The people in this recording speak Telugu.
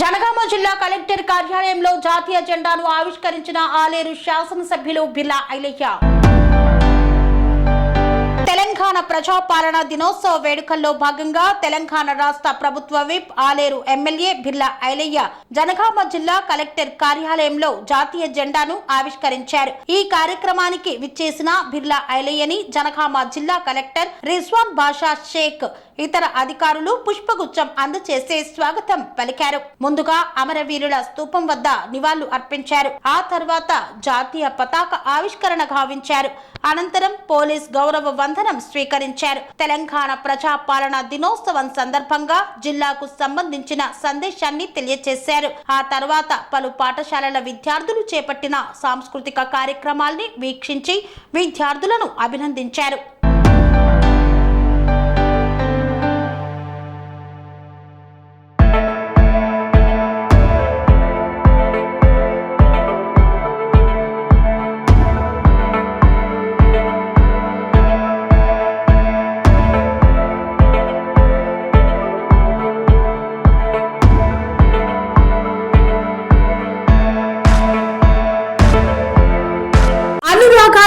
జనగామ జిల్లా కలెక్టర్ కార్యాలయంలో జాతీయ జెండాను ఆవిష్కరించిన ఆలేరు శాసనసభ్యులు బిల్లా ఐలయ్య. తెలంగాణ ప్రజాపాలన దినోత్సవ వేడుకల్లో భాగంగా తెలంగాణ రాష్ట్ర ప్రభుత్వ విప్ ఆలేరు ఎమ్మెల్యే బిర్లా ఐలయ్య జనగామ జిల్లా కలెక్టర్ కార్యాలయంలో జాతీయ జెండాను ఆవిష్కరించారు. ఈ కార్యక్రమానికి విచ్చేసిన బిర్లా ఐలయ్యని జనగామ జిల్లా కలెక్టర్ రిజ్వాన్ బాషా షేక్ ఇతర అధికారులు పుష్పగుచ్చం అందచేసి స్వాగతం పలికారు. ముందుగా అమరవీరుల స్తూపం వద్ద నివాళులు అర్పించారు. ఆ తర్వాత జాతీయ పతాక ఆవిష్కరణ గావించారు. అనంతరం పోలీస్ గౌరవ వందనం స్వీకరించారు. తెలంగాణ ప్రజాపాలన దినోత్సవం సందర్భంగా జిల్లాకు సంబంధించిన సందేశాన్ని తెలియజేశారు ఆ తర్వాత పలు పాఠశాలల విద్యార్థులు చేపట్టిన సాంస్కృతిక కార్యక్రమాల్ని వీక్షించి విద్యార్థులను అభినందించారు.